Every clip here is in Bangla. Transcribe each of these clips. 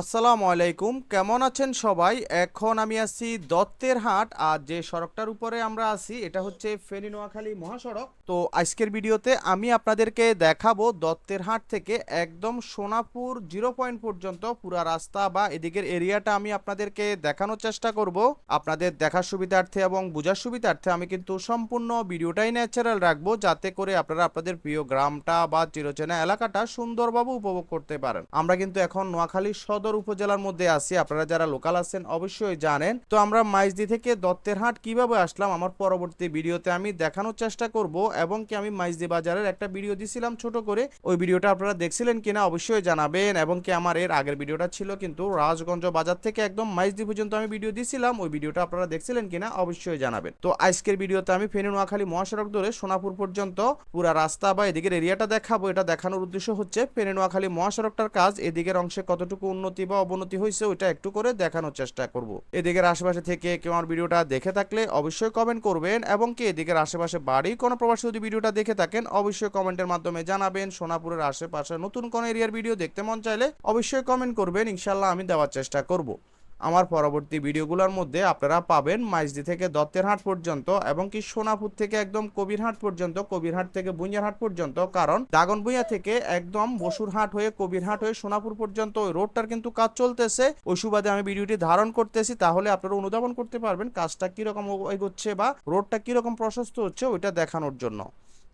আসসালামু আলাইকুম। কেমন আছেন সবাই? এখন আমি আছি দত্তের হাট। আর যে সড়কটার উপরে আমরা আছি, এটা হচ্ছে ফেনী নোয়াখালী মহাসড়ক। তো আজকের ভিডিওতে আমি আপনাদেরকে দেখাবো দত্তের হাট থেকে একদম সোনাপুর জিরো পয়েন্ট পর্যন্ত পুরা রাস্তা বা এদিকের এরিয়াটা আমি আপনাদেরকে দেখানোর চেষ্টা করব। আপনাদের দেখার সুবিধার্থে এবং বোঝার সুবিধার্থে আমি কিন্তু সম্পূর্ণ ভিডিওটাই ন্যাচারাল রাখব, যাতে করে আপনারা আপনাদের প্রিয় গ্রামটা বা চিরচেনা এলাকাটা সুন্দরভাবে উপভোগ করতে পারেন। আমরা কিন্তু এখন নোয়াখালী সদর উপজেলার মধ্যে আছি। আপনারা যারা লোকাল আছেন, অবশ্যই জানেন। তো আমরা মাইজদি থেকে দত্তের হাট কীভাবে আসলাম, আমার পরবর্তী ভিডিওতে আমি দেখানোর চেষ্টা করব এবং কি আমি মাইজদি বাজারের একটা ভিডিও দিছিলাম ছোট করে। ওই ভিডিওটা আপনারা দেখছিলেন কিনা অবশ্যই জানাবেন এবং কি আমার এর আগের ভিডিওটা ছিল কিন্তু রাজগঞ্জ বাজার থেকে একদম মাইজদি পর্যন্ত আমি ভিডিও দিছিলাম। ওই ভিডিওটা আপনারা দেখছিলেন কিনা অবশ্যই জানাবেন। তো আজকের ভিডিওতে আমি ফেনী, নোয়াখালী, মহাসড়ক ধরে সোনাপুর পর্যন্ত পুরা রাস্তা বা এদিকের এরিয়াটা দেখাবো। এটা দেখানোর উদ্দেশ্য হচ্ছে ফেনী, নোয়াখালী, মহাসড়কটার কাজ এদিকের অংশে কতটুকু উন্নতি বা অবনতি হয়েছে, ওইটা একটু করে দেখানোর চেষ্টা করব। এদিকের আশেপাশে থেকে কেউ আমার ভিডিওটা দেখে থাকলে অবশ্যই কমেন্ট করবেন এবং কে এদিকে আশেপাশে বাড়ি কোনো প্রবাসী যদি ভিডিওটা দেখে থাকেন, অবশ্যই কমেন্টের মাধ্যমে জানাবেন। সোনাপুরের আশেপাশে নতুন কোনো এরিয়ার ভিডিও দেখতে মন চাইলে অবশ্যই কমেন্ট করবেন। ইনশাল্লাহ আমি দেওয়ার চেষ্টা করব। আমার পরবর্তী ভিডিওগুলোর মধ্যে আপনারা পাবেন মাইজদি থেকে দত্তেরহাট পর্যন্ত এবং কি সোনাপুর থেকে একদম কবিরহাট পর্যন্ত কবিরহাট থেকে বুঞ্জারহাট পর্যন্ত, কারণ দাগনভূঞা থেকে একদম বসুরহাট হয়ে কবিরহাট হয়ে সোনাপুর পর্যন্ত ওই রোডটার কিন্তু কাজ চলতেছে। ওই সুবাদে আমি ভিডিওটি ধারণ করতেছি, তাহলে আপনারা অনুধাবন করতে পারবেন কাজটা কীরকম এগোচ্ছে বা রোডটা কীরকম প্রশস্ত হচ্ছে ওইটা দেখানোর জন্য।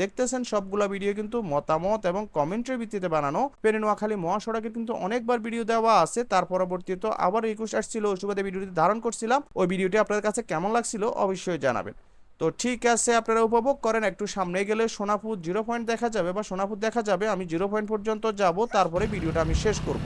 দেখতেছেন সবগুলো ভিডিও কিন্তু মতামত এবং কমেন্টের ভিত্তিতে বানানো। পেরে নোয়াখালী মহাসড়কে কিন্তু অনেকবার ভিডিও দেওয়া আছে, তার পরবর্তীতে আবার রিকোয়েস্ট আসছিল ওই সুবাদে ভিডিওটি ধারণ করছিলাম। ওই ভিডিওটি আপনাদের কাছে কেমন লাগছিল অবশ্যই জানাবেন। তো ঠিক আছে, আপনারা উপভোগ করেন, একটু সামনে গেলে সোনাপুর জিরো পয়েন্ট দেখা যাবে বা সোনাপুর দেখা যাবে, আমি জিরো পয়েন্ট পর্যন্ত যাব, তারপরে ভিডিওটা আমি শেষ করব।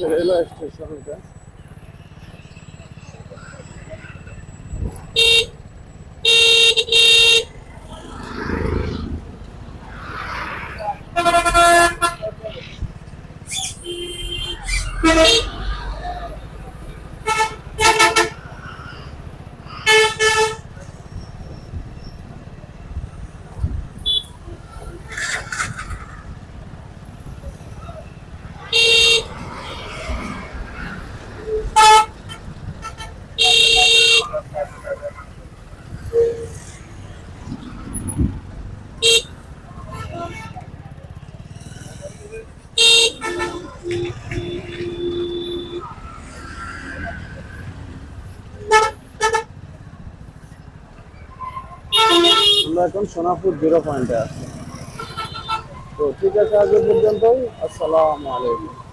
রেলওয়ে স্টেশন এটা আমরা এখন সোনাপুর জিরো পয়েন্টে আছি তো ঠিক আছে আজ এ পর্যন্তই। আসসালামু আলাইকুম।